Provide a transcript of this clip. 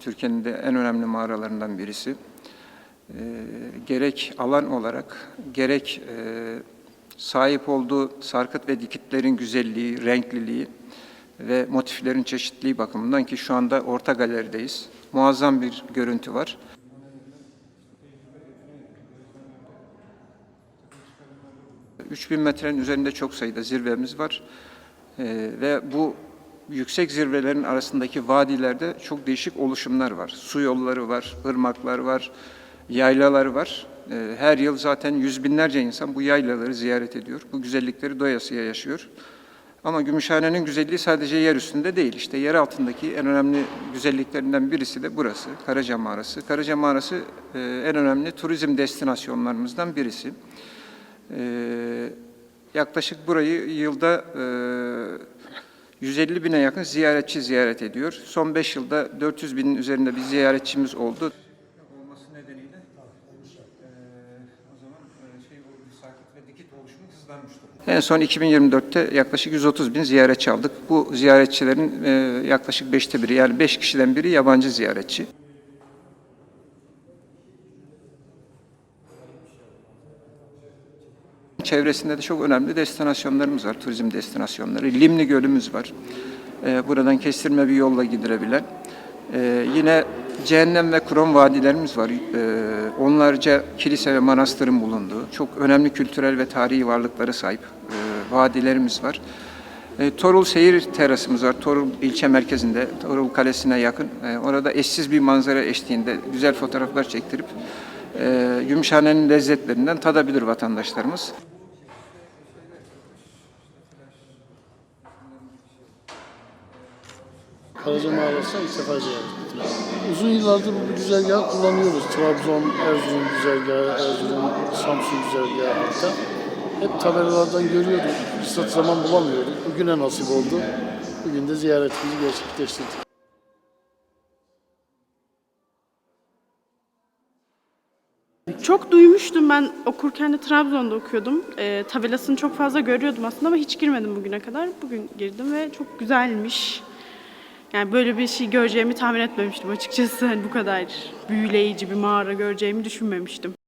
Türkiye'nin de en önemli mağaralarından birisi. Ee, gerek alan olarak, gerek e, sahip olduğu sarkıt ve dikitlerin güzelliği, renkliliği ve motiflerin çeşitliliği bakımından ki şu anda orta galerideyiz. Muazzam bir görüntü var. 3000 metrenin üzerinde çok sayıda zirvemiz var. Ee, ve bu yüksek zirvelerin arasındaki vadilerde çok değişik oluşumlar var. Su yolları var, ırmaklar var, yaylalar var. Ee, her yıl zaten yüz binlerce insan bu yaylaları ziyaret ediyor. Bu güzellikleri doyasıya yaşıyor. Ama Gümüşhane'nin güzelliği sadece yer üstünde değil. İşte yer altındaki en önemli güzelliklerinden birisi de burası, Karaca Mağarası. Karaca Mağarası e, en önemli turizm destinasyonlarımızdan birisi. Ee, yaklaşık burayı yılda e, 150 bine yakın ziyaretçi ziyaret ediyor. Son 5 yılda 400 binin üzerinde bir ziyaretçimiz oldu. Olması nedeniyle o zaman şey sarkıt ve dikit. En son 2024'te yaklaşık 130 bin ziyaretçi aldık. Bu ziyaretçilerin e, yaklaşık beşte biri yani 5 kişiden biri yabancı ziyaretçi. Çevresinde de çok önemli destinasyonlarımız var, turizm destinasyonları. Limni Gölümüz var. Ee, buradan kestirme bir yolla gidilebilen. Ee, yine Cehennem ve Krom vadilerimiz var. Ee, onlarca kilise ve manastırın bulunduğu, çok önemli kültürel ve tarihi varlıklara sahip e, vadilerimiz var. E, Torul Seyir Terasımız var. Torul ilçe merkezinde, Torul Kalesi'ne yakın. E, orada eşsiz bir manzara eşliğinde güzel fotoğraflar çektirip e, Gümüşhane'nin lezzetlerinden tadabilir vatandaşlarımız. Karaca Mağarası'na ilk sefer ziyaret ettim. Uzun yıllardır bu güzergahı kullanıyoruz. Trabzon, Erzurum güzergahı, Erzurum, Samsun güzergahı hatta. Hep tabelalardan görüyorduk. Fırsat zaman bulamıyorduk. Bugüne nasip oldu. Bugün de ziyaretimizi gerçekleştirdik. Çok duymuştum ben okurken de Trabzon'da okuyordum. Ee, tabelasını çok fazla görüyordum aslında ama hiç girmedim bugüne kadar. Bugün girdim ve çok güzelmiş. Yani böyle bir şey göreceğimi tahmin etmemiştim açıkçası. Hani bu kadar büyüleyici bir mağara göreceğimi düşünmemiştim.